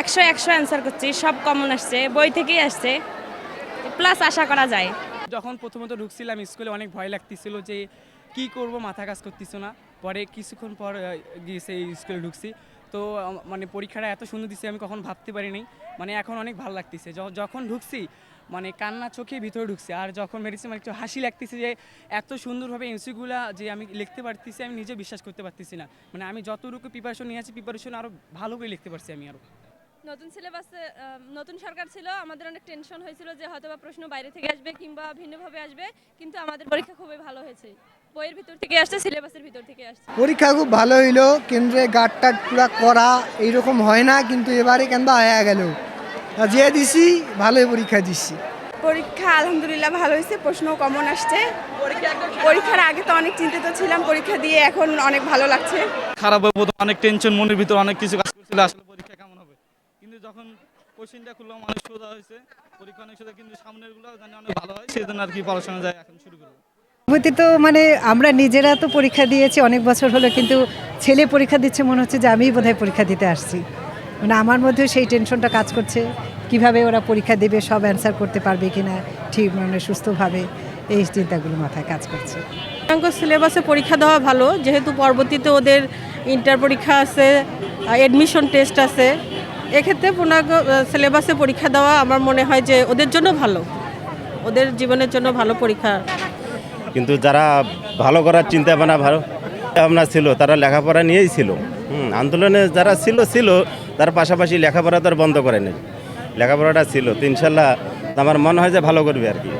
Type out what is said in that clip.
একশো একশো অ্যান্সার করছি, সব কমন আসছে, বই থেকেই আসছে। প্লাস আশা করা যায়। যখন প্রথমত ঢুকছিলাম স্কুলে অনেক ভয় লাগতেছিল যে কি করব, মাথা কাজ করতেছো না। পরে কিছুক্ষণ পর গিয়ে সেই স্কুলে ঢুকছি। তো মানে পরীক্ষাটা এত সুন্দর দিচ্ছে আমি কখন ভাবতে পারিনি মানে এখন অনেক ভালো লাগতেছে। যখন ঢুকছি মানে কান্না চোখে ভিতরে ঢুকছে। আর যখন মেডিসিন মানে একটু হাসি লাগতেছে যে, এত সুন্দরভাবে এমসিগুলা যে আমি লিখতে পারতেছি, আমি নিজে বিশ্বাস করতে পারতেছি না। মানে আমি যতটুকু প্রিপারেশন নিয়ে আছি প্রিপারেশন আরও ভালো করে লিখতে পারছি আমি আরও নতুন সিলেবাসে নতুন সরকার ছিল আমাদের অনেক টেনশন হয়েছিল যে হয়তোবা প্রশ্ন বাইরে থেকে আসবে কিংবা ভিন্নভাবে আসবে কিন্তু আমাদের পরীক্ষা খুবই ভালো হয়েছে। বইয়ের ভিতর থেকে আসছে সিলেবাসের ভিতর থেকে আসছে। পরীক্ষা খুব ভালো হইল কেন্দ্রে গার্ড টাট পুরা করা এইরকম হয় না কিন্তু এবারে কেন হয়ে গেল। যে দিছি ভালোই পরীক্ষা দিচ্ছি পরীক্ষা আলহামদুলিল্লাহ ভালো হয়েছে প্রশ্ন কমন আসছে। পরীক্ষার আগে তো অনেক চিন্তিত ছিলাম পরীক্ষা দিয়ে এখন অনেক ভালো লাগছে। খারাপ অনেক টেনশন মনের ভিতর অনেক কিছু কাজ করছিল আসলে পরীক্ষা কেমন হবে কিন্তু যখন কোশ্চেনটা খুললাম অনেক সোজা হয়েছে। পরীক্ষা অনেক সোজা কিন্তু সামনেরগুলো জানি অনেক ভালো হয় সেই জন্য আর কি পড়াশোনা যায় এখন শুরু করব। অনুভূতি তো মানে আমরা নিজেরা তো পরীক্ষা দিয়েছি অনেক বছর হলো কিন্তু ছেলে পরীক্ষা দিচ্ছে মনে হচ্ছে যে আমিই বোধহয় পরীক্ষা দিতে আসছি। মানে আমার মধ্যেও সেই টেনশনটা কাজ করছে কীভাবে ওরা পরীক্ষা দেবে সব অ্যান্সার করতে পারবে কিনা ঠিক মানে সুস্থভাবে এই চিন্তাগুলো মাথায় কাজ করছে। পূর্ণাঙ্গ সিলেবাসে পরীক্ষা দেওয়া ভালো যেহেতু পরবর্তীতে ওদের ইন্টার পরীক্ষা আছে অ্যাডমিশন টেস্ট আছে এক্ষেত্রে পূর্ণাঙ্গ সিলেবাসে পরীক্ষা দেওয়া আমার মনে হয় যে ওদের জন্য ভালো। ওদের জীবনের জন্য ভালো পরীক্ষা। কিন্তু যারা ভালো করার চিন্তা ভাবনা ভালো ভাবনা ছিল তারা লেখাপড়া নিয়েই ছিল। হুম, আন্দোলনে যারা ছিল ছিল তার পাশাপাশি লেখাপড়া তো আর বন্ধ করেনি। লেখাপড়াটা ছিল তো ইনশাল্লাহ আমার মনে হয় যে ভালো করবে আর কি।